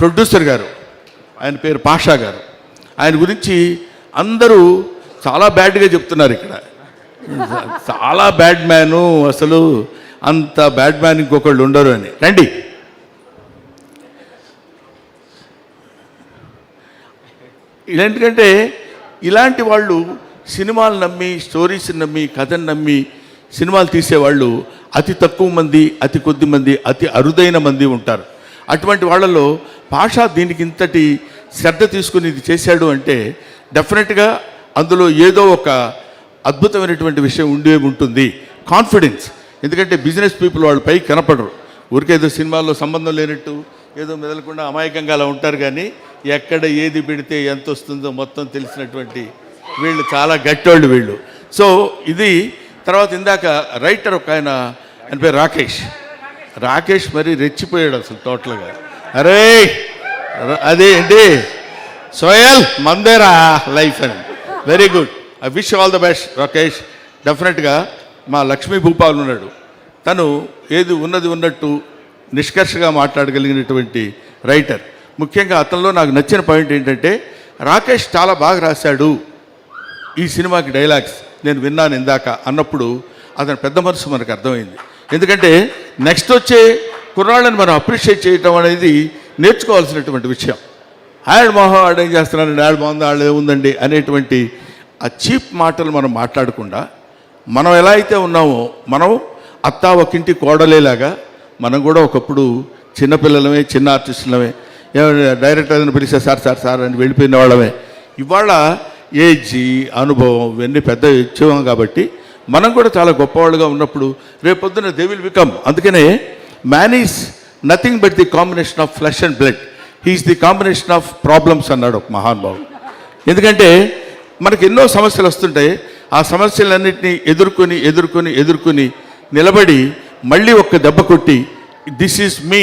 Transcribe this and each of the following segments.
Producer గారు ఆయన పేరు పాషా గారు. ఆయన గురించి అందరూ చాలా బ్యాడ్గా చెప్తున్నారు ఇక్కడ. చాలా బ్యాడ్ మ్యాను అసలు అంత బ్యాడ్ మ్యాన్ ఇంకొకళ్ళు ఉండరు అని. రండి. ఎందుకంటే ఇలాంటి వాళ్ళు సినిమాలు నమ్మి స్టోరీస్ నమ్మి కథను నమ్మి సినిమాలు తీసేవాళ్ళు అతి తక్కువ మంది అతి కొద్ది మంది అతి అరుదైన మంది ఉంటారు. అటువంటి వాళ్ళలో పాషా దీనికి ఇంతటి శ్రద్ధ తీసుకుని ఇది చేశాడు అంటే డెఫినెట్గా అందులో ఏదో ఒక అద్భుతమైనటువంటి విషయం ఉండే ఉంటుంది. కాన్ఫిడెన్స్. ఎందుకంటే బిజినెస్ పీపుల్ వాళ్ళు పైకి కనపడరు. ఊరికేదో సినిమాల్లో సంబంధం లేనట్టు ఏదో మెదలకుండా అమాయకంగా అలా ఉంటారు కానీ ఎక్కడ ఏది పెడితే ఎంత వస్తుందో మొత్తం తెలిసినటువంటి వీళ్ళు చాలా గట్టోళ్ళు వీళ్ళు. సో ఇది తర్వాత ఇందాక రైటర్ ఒక ఆయన అని పేరు రాకేష్. రాకేష్ మరి రెచ్చిపోయాడు అసలు టోటల్గా. అరే అదే ఏంటి? సోయల్ మందేరా లైఫ్ అని. Very good I wish all the best Rakesh. డెఫినెట్గా మా లక్ష్మీ భూపాల్ ఉన్నాడు. తను ఏది ఉన్నది ఉన్నట్టు నిష్కర్షగా మాట్లాడగలిగినటువంటి రైటర్ ముఖ్యంగా అతనిలో నాకు నచ్చిన పాయింట్ ఏంటంటే రాకేష్ చాలా బాగా రాశాడు ఈ సినిమాకి డైలాగ్స్ నేను విన్నాను ఇందాక అన్నప్పుడు అతని పెద్ద మనసు మనకు అర్థమైంది. ఎందుకంటే నెక్స్ట్ వచ్చే కుర్రాళ్ళని మనం అప్రిషియేట్ చేయటం అనేది నేర్చుకోవాల్సినటువంటి విషయం. ఆయన మొహం ఆడ ఏం చేస్తున్నారండి ఆడ బాగుంది? ఆడ ఏముందండి అనేటువంటి ఆ చీప్ మాటలు మనం మాట్లాడకుండా మనం ఎలా అయితే ఉన్నామో మనం అత్తా ఒకింటి కోడలేలాగా మనం కూడా ఒకప్పుడు చిన్నపిల్లలమే చిన్న ఆర్టిస్టులమే డైరెక్టర్ని డైరెక్టర్ పిలిస్తే సార్ సార్ సార్ అని వెళ్ళిపోయిన వాళ్ళమే. ఇవాళ ఏజ్ అనుభవం ఇవన్నీ పెద్ద ఇచ్చేవాం కాబట్టి మనం కూడా చాలా గొప్పవాళ్ళుగా ఉన్నప్పుడు రేపొద్దున దే విల్ బికమ్ అందుకనే man is nothing but the combination of flesh and blood he's the combination of problems అన్నాడు ఒక మహానుభావుడు ఎందుకంటే మనకి ఎన్నో సమస్యలు వస్తుంటాయి ఆ సమస్యలన్నింటినీ ఎదుర్కొని ఎదుర్కొని ఎదుర్కొని నిలబడి మళ్ళీ ఒక్క దెబ్బ కొట్టి దిస్ ఈజ్ మీ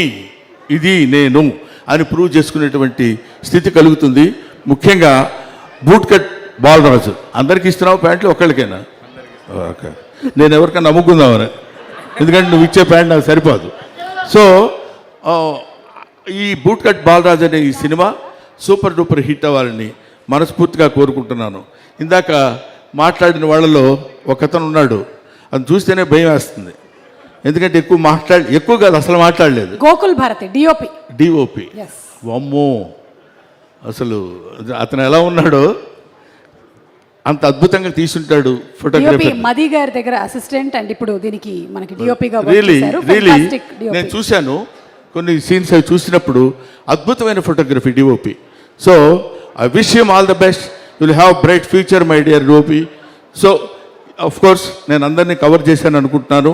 ఇది నేను అని ప్రూవ్ చేసుకునేటువంటి స్థితి కలుగుతుంది. ముఖ్యంగా బూట్ కట్ బాలరాజు. అందరికీ ఇస్తున్నావు ప్యాంట్లు? ఒక్కళ్ళకేనా ఓకే నేను ఎవరికైనా నమ్ముకుందామని. ఎందుకంటే నువ్వు ఇచ్చే ప్యాంట్ నాకు సరిపోదు. సో ఈ బూట్ కట్ బాలరాజ్ అనే ఈ సినిమా సూపర్ డూపర్ హిట్ అవ్వాలని మనస్ఫూర్తిగా కోరుకుంటున్నాను. ఇందాక మాట్లాడిన వాళ్ళలో ఒకతను ఉన్నాడు. అది చూస్తేనే భయం వేస్తుంది. ఎందుకంటే ఎక్కువ మాట్లాడి ఎక్కువ కాదు అసలు మాట్లాడలేదు. గోకుల్ భారతి డిఓపి డిఓపి వమ్మో. అసలు అతను ఎలా ఉన్నాడో అంత అద్భుతంగా తీసుంటాడు ఫోటోగ్రఫీ మది గారి దగ్గర అసిస్టెంట్ అండ్ ఇప్పుడు దీనికి మనకి డిఓపిగా రియలీ రియలీ నేను చూశాను. కొన్ని సీన్స్ అవి చూసినప్పుడు అద్భుతమైన photography DOP so I wish you all the best will have bright future my dear DOP so of course నేను అందరినీ కవర్ చేశాను అనుకుంటున్నాను.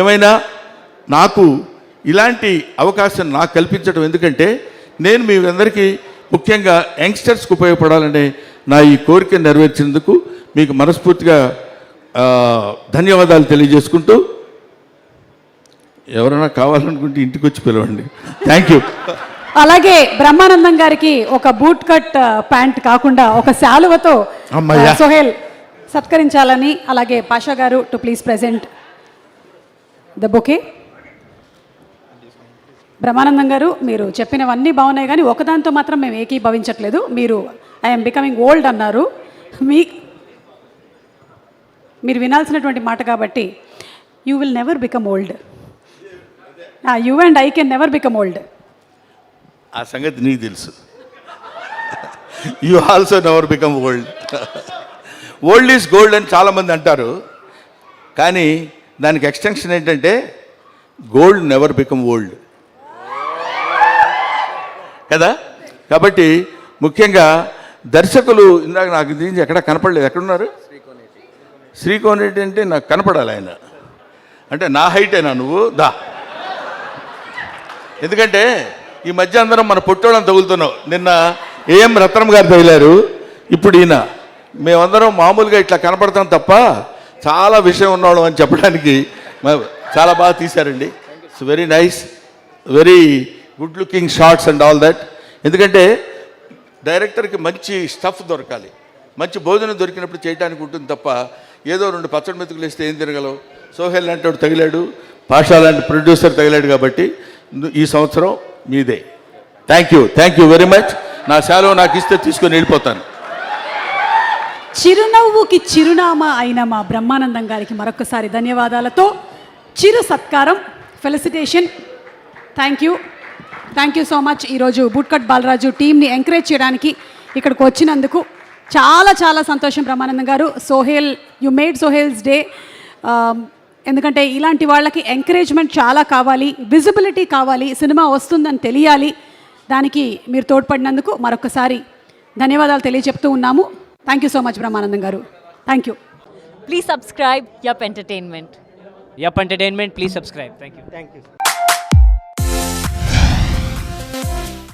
ఏమైనా నాకు ఇలాంటి అవకాశం నాకు కల్పించడం ఎందుకంటే నేను మీ అందరికీ ముఖ్యంగా యంగ్స్టర్స్కి ఉపయోగపడాలనే నా ఈ కోరిక నెరవేర్చినందుకు మీకు మనస్ఫూర్తిగా ధన్యవాదాలు తెలియజేసుకుంటూ ఎవరైనా కావాలనుకుంటే ఇంటికి వచ్చి పిలవండి. Thank you. అలాగే బ్రహ్మానందం గారికి ఒక బూట్ కట్ ప్యాంట్ కాకుండా ఒక శాలువతో సోహెల్ సత్కరించాలని అలాగే Pasha garu to please present the bouquet. Brahmanandam garu మీరు చెప్పినవన్నీ బాగున్నాయి కానీ ఒకదాంతో మాత్రం మేము ఏకీభవించట్లేదు. మీరు ఐఎమ్ బికమింగ్ ఓల్డ్ అన్నారు. మీ మీరు వినాల్సినటువంటి మాట కాబట్టి you will never become old you and I can never become old ఆ సంగతి నీకు తెలుసు. You also never become old old is gold అని చాలామంది అంటారు. కానీ దానికి ఎక్స్టెన్షన్ ఏంటంటే గోల్డ్ నెవర్ బికమ్ ఓల్డ్ కదా? కాబట్టి ముఖ్యంగా దర్శకులు ఇందాక నాకు దీనికి ఎక్కడ కనపడలేదు. ఎక్కడున్నారు? శ్రీకోనేటి. అంటే నాకు కనపడాలి ఆయన. అంటే నా హైటేనా నువ్వు? దా. ఎందుకంటే ఈ మధ్య అందరం మన పొట్టోళ్ళని తగులుతున్నావు. నిన్న ఏఎం రత్నం గారు తగిలారు. ఇప్పుడు ఈయన. మేమందరం మామూలుగా ఇట్లా కనపడతాం తప్ప చాలా విషయం ఉన్నాడు అని చెప్పడానికి చాలా బాగా తీశారండి. It's very nice very good looking shorts and all that ఎందుకంటే డైరెక్టర్కి మంచి స్టఫ్ దొరకాలి. మంచి భోజనం దొరికినప్పుడు చేయడానికి ఉంటుంది తప్ప ఏదో రెండు పచ్చడి మెతుకులు వేస్తే ఏం తిరగలవు సోహెల్ లాంటి వాడు తగిలాడు. పాషా లాంటి ప్రొడ్యూసర్ తగిలాడు కాబట్టి ఈ సంవత్సరం మీదే. Thank you thank you very much నా సెలవు నాకు ఇస్తే తీసుకొని వెళ్ళిపోతాను. చిరునవ్వుకి చిరునామా అయిన మా బ్రహ్మానందం గారికి మరొకసారి ధన్యవాదాలతో చిరు సత్కారం. Felicitation thank you thank you so much ఈరోజు బూట్కట్ బాలరాజు టీంని ఎంకరేజ్ చేయడానికి ఇక్కడికి వచ్చినందుకు చాలా చాలా సంతోషం Brahmanandam garu. Sohel you made Sohel's day ఎందుకంటే ఇలాంటి వాళ్ళకి ఎంకరేజ్మెంట్ చాలా కావాలి విజిబిలిటీ కావాలి సినిమా వస్తుందని తెలియాలి. దానికి మీరు తోడ్పడినందుకు మరొకసారి ధన్యవాదాలు తెలియజెప్తూ ఉన్నాము. Thank you so much Brahmanandam garu. Thank you Please subscribe Yup Entertainment. Yup Entertainment, please subscribe. Thank you. Thank Bye.